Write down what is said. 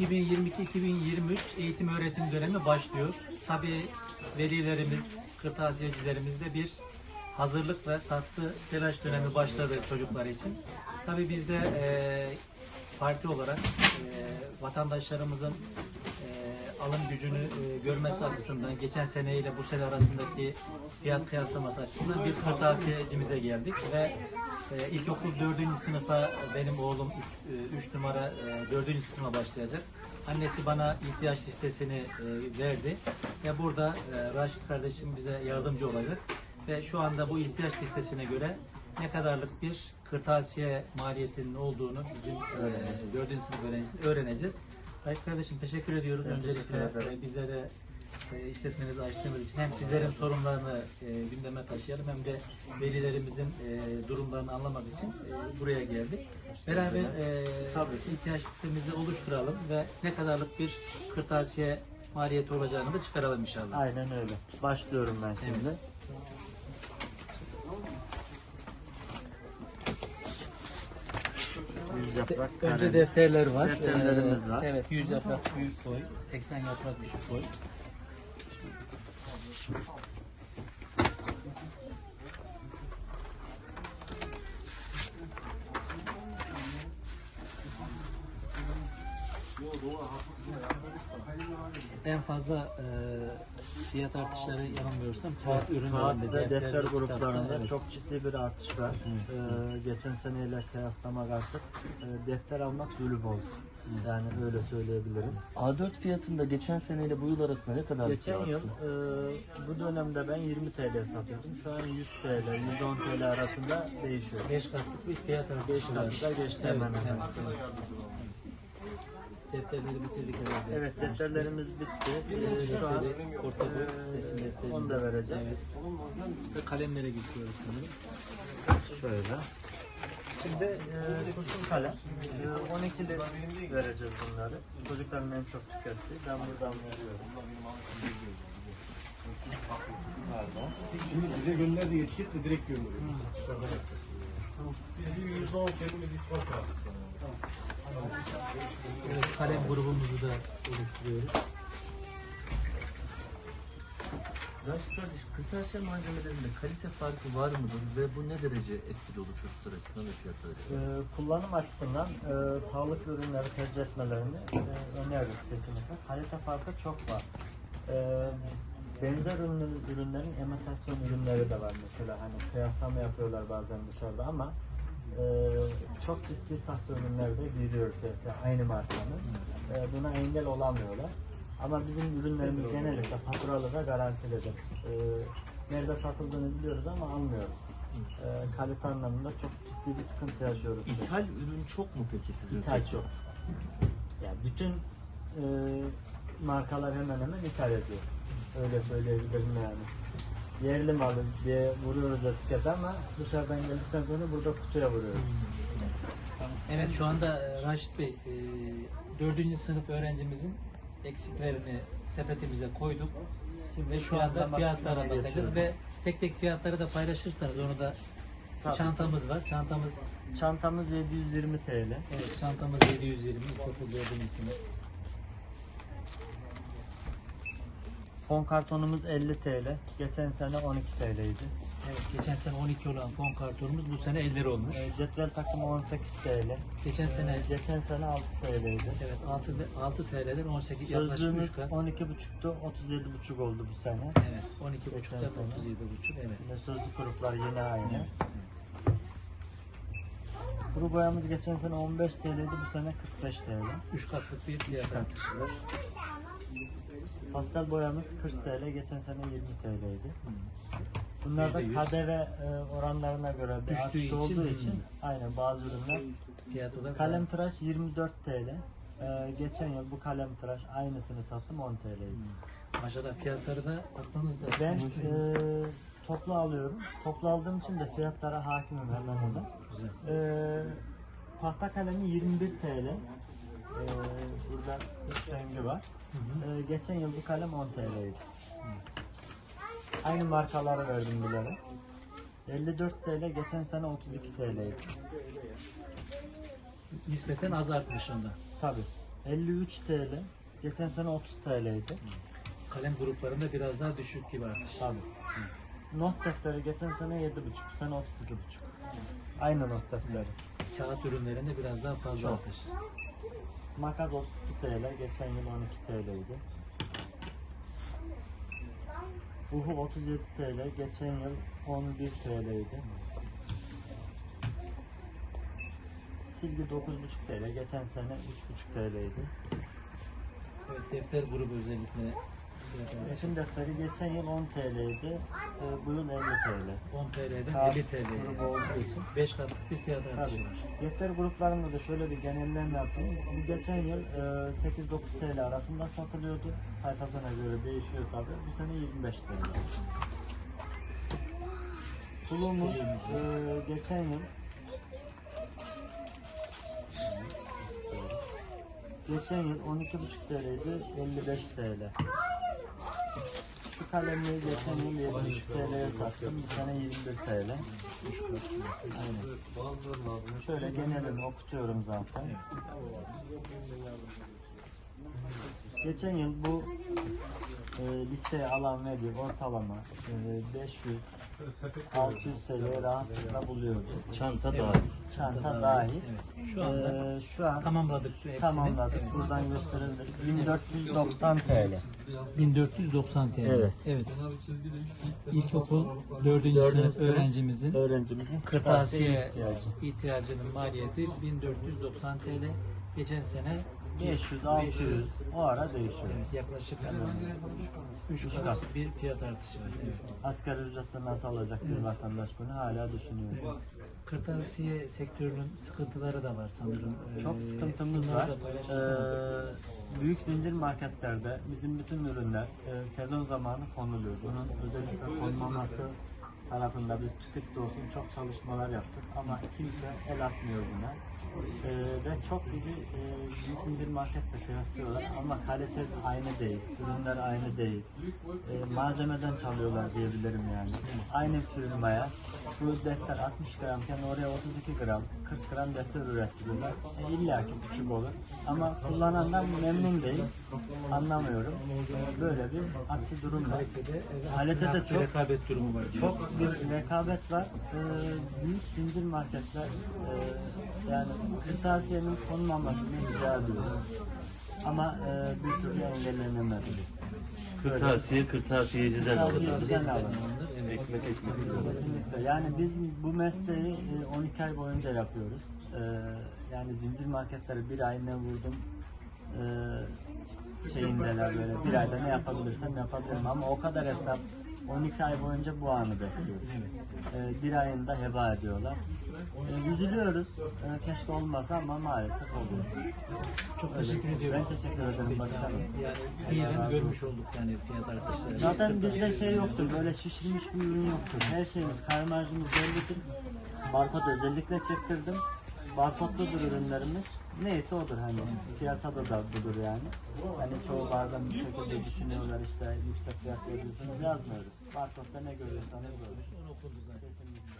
2022-2023 eğitim öğretim dönemi başlıyor. Tabii velilerimiz, kırtasiyecilerimiz de bir hazırlık ve tatlı telaş dönemi başladı çocuklar için. Tabii biz de eee parti olarak eee, vatandaşlarımızın alım gücünü eee, görmesi açısından geçen sene ile bu sene arasındaki fiyat kıyaslaması açısından bir kırtasiyecimize geldik ve eee, ilkokul 4. sınıfa benim oğlum 3 numara 4. sınıfa başlayacak. Annesi bana ihtiyaç listesini eee, verdi ve burada eee, Raşit kardeşim bize yardımcı olacak ve şu anda bu ihtiyaç listesine göre ne kadarlık bir kırtasiye maliyetinin olduğunu bizim e, 4. sınıf öğrencisi öğreneceğiz. Raşit kardeşim teşekkür ediyoruz Ben öncelikle teşekkür ederim. e, bizlere e, işletmenizi açtığınız için hem sizlerin sorunlarını e, gündeme taşıyalım hem de velilerimizin e, durumlarını anlamak için e, buraya geldik. Beraber e, Tabii. ihtiyaç listemizi oluşturalım ve ne kadarlık bir kırtasiye maliyeti olacağını da çıkaralım inşallah. Aynen öyle. Başlıyorum ben şimdi. Yüz yaprak Önce kalem. defterler var. Defterlerimiz Ee, var. Evet, 100 yaprak büyük boy, 80 yaprak küçük boy. En fazla e, fiyat artışları yanılmıyorsam kağıt ürünlerinde, defter kitapta, gruplarında evet. çok ciddi bir artış var. Ee, geçen seneyle kıyaslamak artık e, defter almak zulüm oldu. Yani öyle söyleyebilirim. A4 fiyatında geçen seneyle bu yıl arasında ne kadar Geçen yıl e, bu dönemde ben 20 TL satıyordum. Şu an 100 TL, 110 TL arasında değişiyor. 5 katlık bir fiyat artışı 5 var. katı da geçti Evet, hemen hemen. evet. Defterleri bitirdik herhalde. Evet defterlerimiz bitti. Ee, şu an defteri, resim defteri. onu da vereceğim. Evet. Ve kalemlere geçiyoruz sanırım. Şöyle. Şimdi e, kurşun kalem. E, 12'li vereceğiz bunları. Çocukların en çok tükettiği. Ben buradan veriyorum. Şimdi bize gönderdiği etiket de direkt gönderiyoruz. Biz bir yüzde on kelime diskont yaptık. Evet, kalem grubumuzu da oluşturuyoruz. Raşit kardeş, kırtasiye malzemelerinde kalite farkı var mıdır ve bu ne derece etkili olur çocuklar açısından ve fiyatlar açısından? E, kullanım açısından e, sağlıklı ürünleri tercih etmelerini e, öneririz kesinlikle. Kalite farkı çok var. E, benzer ürün, ürünlerin imitasyon ürünleri de var mesela. Hani kıyaslama yapıyorlar bazen dışarıda ama e, çok ciddi sahte ürünler de giriyor piyasaya aynı markanın. E, buna engel olamıyorlar. Ama bizim ürünlerimiz genellikle faturalı ve garantilidir. E, nerede satıldığını biliyoruz ama almıyoruz. E, kalite anlamında çok ciddi bir sıkıntı yaşıyoruz. İthal ürün çok mu peki sizin İthal sektörde? çok. Yani bütün e, markalar hemen hemen ithal ediyor. Öyle söyleyebilirim yani. Yerli malı diye vuruyoruz etikete ama dışarıdan geldikten sonra burada kutuya vuruyoruz. Evet şu anda e, Raşit Bey, e, 4. sınıf öğrencimizin eksiklerini sepetimize koyduk. Şimdi şu anda fiyatlara bakacağız ve tek tek fiyatları da paylaşırsanız onu da Tabii. çantamız var. Çantamız Çantamız 720 TL. evet çantamız 720 ilkokul 4. sınıf. Fon kartonumuz 50 TL. Geçen sene 12 TL'ydi. Evet geçen sene 12 olan fon kartonumuz bu sene 50 olmuş. E, cetvel takımı 18 TL. Geçen sene E, geçen sene 6 TL'ydi. evet 6 6 TL'den 18 yaklaşık Sözlüğümüz 3 kat. 12,5'tu 37,5 oldu bu sene. Evet 12 Geçen sene. 37 buçuk evet. Yine sözlük gruplar yine aynı. Kuru boyamız geçen sene 15 TL'ydi, bu sene 45 TL. 3 katlık bir fiyat artışı var. Pastel boyamız 40 TL, geçen sene 20 TL'ydi. Bunlar da Yüzde yüz. KDV e, oranlarına göre bir Düştüğü artış için, olduğu için aynen bazı ürünler. Fiyat olarak Kalem tıraş 24 TL. E, geçen yıl bu kalem tıraş aynısını sattım 10 TL'ydi. Maşallah fiyatları da aklınızda. Ben e, toplu alıyorum. Toplu aldığım için de fiyatlara hakimim hemen hemen. Güzel. Ee, tahta kalemi 21 TL. Ee, burada üç rengi var. Hı hı. Ee, geçen yıl bu kalem 10 TL'ydi. Aynı markaları verdim bilerek. 54 TL, geçen sene 32 TL'ydi. Nispeten az artmış onda. Tabi. 53 TL. Geçen sene 30 TL'ydi. Kalem gruplarında biraz daha düşük gibi artış. Tabii. Not defteri geçen sene 7,5, bu sene 32,5. Aynı not defteri. Kağıt ürünlerinde biraz daha fazla Çok. artış. Makas 32 TL, geçen yıl 12 TL'ydi. Uhu 37 TL, geçen yıl 11 TL'ydi. Silgi 9,5 TL, geçen sene 3,5 TL'ydi. Evet, defter grubu özellikle Resim defteri geçen yıl 10 TL'ydi, e, bu yıl 50 TL. 10 TL'den Kağıt 50 TL'ye. grubu olduğu için. 5 katlık bir fiyat artışı var. Defter gruplarında da şöyle bir genelleme yapayım. Bu geçen yıl e, 8-9 TL arasında satılıyordu. Sayfasına göre değişiyor tabi. Bu sene 25 TL. Tulumuz e, geçen yıl Geçen yıl 12,5 TL'ydi, 55 TL. Şu kalemliği geçen yıl 73 TL'ye sattım, bu sene 21 TL. Şöyle genelini okutuyorum zaten. Geçen yıl bu e, listeye alan verdiği ortalama e, 500 600 TL rahatlıkla buluyordu. Çanta Evet. dahil. Çanta dahil. Evet. Şu anda E, şu an tamamladık şu hepsini. tamamladık. Buradan gösterebilir. 1490 TL. 1490 TL. Evet. evet. İlkokul 4. Dördüncü sınıf sınıf öğrencimizin Öğrencimizin kırtasiye ihtiyacı. ihtiyacının maliyeti 1490 TL. Geçen sene 500, 600 o ara değişiyor. Evet, yaklaşık 3 kat. kat bir fiyat artışı var. Evet. Asgari ücretle nasıl alacak bir vatandaş bunu hala düşünüyor. Kırtasiye sektörünün sıkıntıları da var sanırım. Çok Ee, sıkıntımız bunları var. Ee, büyük zincir marketlerde bizim bütün ürünler e, sezon zamanı konuluyor. Bunun özellikle konmaması tarafında biz tüketici olsun çok çalışmalar yaptık ama kimse el atmıyor buna. Ee, ve çok bizi e, zincir marketle kıyaslıyorlar ama kalite aynı değil, ürünler aynı değil. E, malzemeden çalıyorlar diyebilirim yani. Aynı firmaya bu defter 60 gramken oraya 32 gram, 40 gram defter ürettiriyorlar. E, İlla ki küçük olur. Ama kullanandan memnun değil. Anlamıyorum. E, böyle bir aksi durum var. Kalitede aksi çok- rekabet durumu var. Çok bir rekabet var. Ee, büyük zincir marketler e, yani kırtasiyenin konmamasını rica ediyorum. Ama e, bir türlü engellenemedi. Kırtasiye kırtasiyeciden alır. Ekmek ekmek. Kesinlikle. Yani biz bu mesleği e, 12 ay boyunca yapıyoruz. Ee, yani zincir marketleri bir ay ne vurdum e, şeyindeler böyle bir ayda ne yapabilirsem yapabilirim ama o kadar esnaf 12 ay boyunca bu anı bekliyor. Ee, bir ayında heba ediyorlar. Ee, üzülüyoruz. Ee, keşke olmasa ama maalesef oluyor. Çok Öyle. teşekkür ediyorum. Ben teşekkür ederim başkanım. Fiilen görmüş olduk yani fiyat artışları. Zaten bizde şey yoktur, böyle şişirmiş bir ürün yoktur. Her şeyimiz, kaymarcımız bellidir. Barkod özellikle çektirdim. Barkodludur ürünlerimiz. Neyse odur hani. Piyasada da budur yani. Hani çoğu bazen bu şekilde düşünüyorlar işte yüksek fiyat veriyorsunuz yazmıyoruz. Barkodda ne görüyorsanız görüyorsunuz. Kesinlikle.